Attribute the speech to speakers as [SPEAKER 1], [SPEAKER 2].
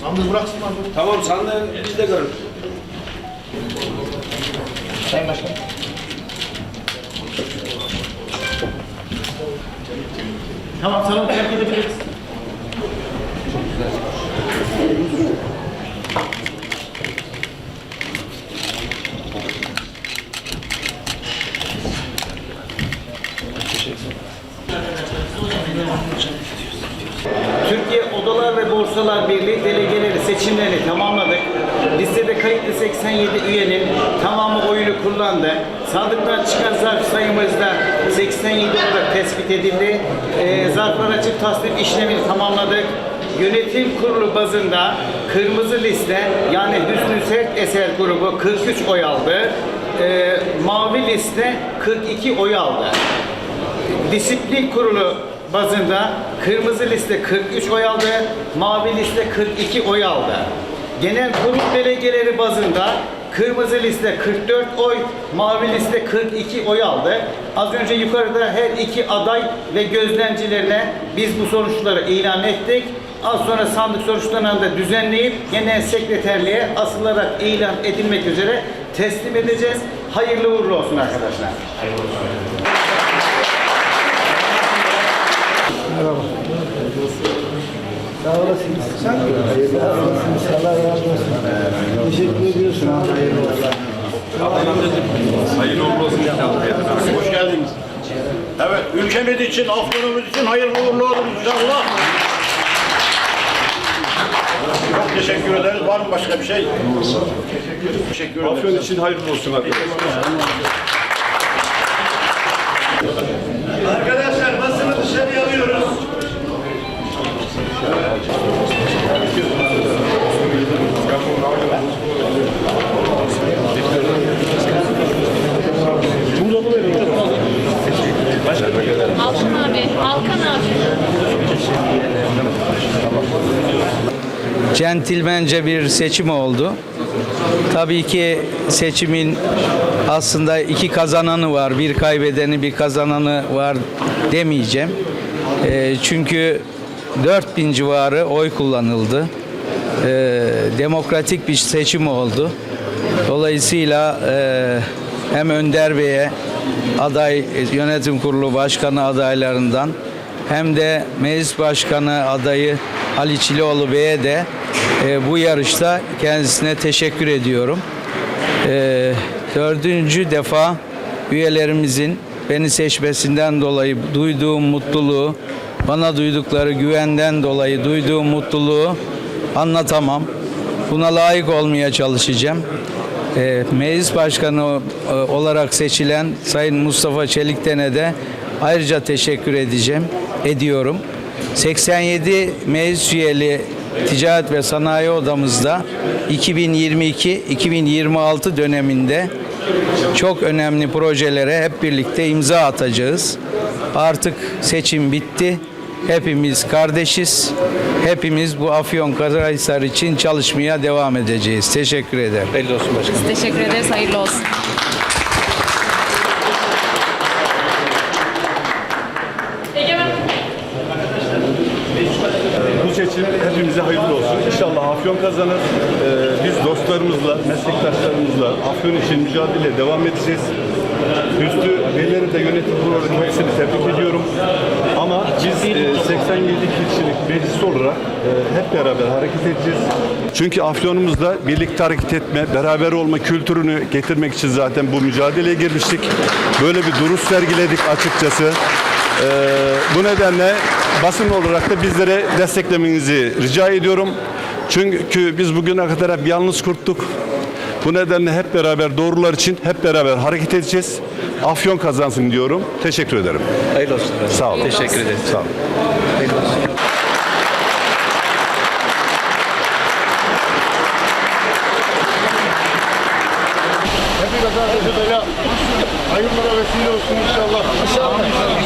[SPEAKER 1] Sandığı bıraksınlar.
[SPEAKER 2] Tamam sandığı biz de görün.
[SPEAKER 1] Sayın Başkanım. Tamam salonu terk edebiliriz. Türkiye Odalar ve Borsalar Birliği delegeleri seçimlerini tamamladık. Listede kayıtlı 87 üyenin tamamı oyunu kullandı. Sandıktan çıkan zarf sayımız da 87 olarak tespit edildi. Ee, zarflara çift tasdip işlemini tamamladık. Yönetim kurulu bazında kırmızı liste yani Hüsnü Sert Eser grubu 43 oy aldı. Ee, mavi liste 42 oy aldı. Disiplin kurulu bazında kırmızı liste 43 oy aldı, mavi liste 42 oy aldı. Genel kurul delegeleri bazında kırmızı liste 44 oy, mavi liste 42 oy aldı. Az önce yukarıda her iki aday ve gözlemcilerine biz bu sonuçları ilan ettik. Az sonra sandık sonuçlarını da düzenleyip genel sekreterliğe asılarak ilan edilmek üzere teslim edeceğiz. Hayırlı uğurlu olsun arkadaşlar.
[SPEAKER 3] Sağ olasın. Sen Sağ olasın. Allah razı olsun. Teşekkür ediyorsun. Hayırlı olsun.
[SPEAKER 2] Hayırlı olsun.
[SPEAKER 1] Hoş geldiniz. Evet, ülkemiz için, Afyonumuz için hayırlı uğurlu olun inşallah. Çok teşekkür ederiz. Var mı başka bir şey? Teşekkür ederiz.
[SPEAKER 2] Afyon için hayırlı olsun arkadaşlar.
[SPEAKER 1] Arkadaşlar
[SPEAKER 4] Alkan abi, Alkan abi.
[SPEAKER 5] centilmence bir seçim oldu. Tabii ki seçimin aslında iki kazananı var. Bir kaybedeni bir kazananı var demeyeceğim. Eee, çünkü 4000 civarı oy kullanıldı. Eee, demokratik bir seçim oldu. Dolayısıyla eee, hem Önder Bey'e aday yönetim kurulu başkanı adaylarından hem de meclis başkanı adayı Ali Çilioğlu Bey'e de e, bu yarışta kendisine teşekkür ediyorum. E, dördüncü defa üyelerimizin beni seçmesinden dolayı duyduğum mutluluğu, bana duydukları güvenden dolayı duyduğum mutluluğu anlatamam. Buna layık olmaya çalışacağım. E, meclis başkanı e, olarak seçilen Sayın Mustafa Çelikten'e de ayrıca teşekkür edeceğim, ediyorum. 87 meclis üyeli Ticaret ve Sanayi Odamızda 2022-2026 döneminde çok önemli projelere hep birlikte imza atacağız. Artık seçim bitti. Hepimiz kardeşiz. Hepimiz bu Afyon Karahisar için çalışmaya devam edeceğiz. Teşekkür ederim.
[SPEAKER 2] Hayırlı olsun başkanım.
[SPEAKER 4] Teşekkür ederiz, hayırlı olsun.
[SPEAKER 6] Bu seçim hepimize hayırlı olsun. İnşallah Afyon kazanır. Ee, biz dostlarımızla, meslektaşlarımızla Afyon için mücadeleye devam edeceğiz. Üstü Beyleri de yönetim kurulu hepsini tebrik ediyorum. Ama biz e, 87 kişilik meclis olarak e, hep beraber hareket edeceğiz. Çünkü Afyonumuzda birlikte hareket etme, beraber olma kültürünü getirmek için zaten bu mücadeleye girmiştik. Böyle bir duruş sergiledik açıkçası. Ee, bu nedenle basın olarak da bizlere desteklemenizi rica ediyorum. Çünkü biz bugüne kadar hep yalnız kurttuk. Bu nedenle hep beraber doğrular için hep beraber hareket edeceğiz. Afyon kazansın diyorum. Teşekkür ederim.
[SPEAKER 2] Hayırlı olsun.
[SPEAKER 6] Sağ olun.
[SPEAKER 2] Teşekkür ederiz.
[SPEAKER 6] Sağ olun.
[SPEAKER 1] Hepimize böyle hayırlara vesile olsun inşallah. İnşallah. Olsun.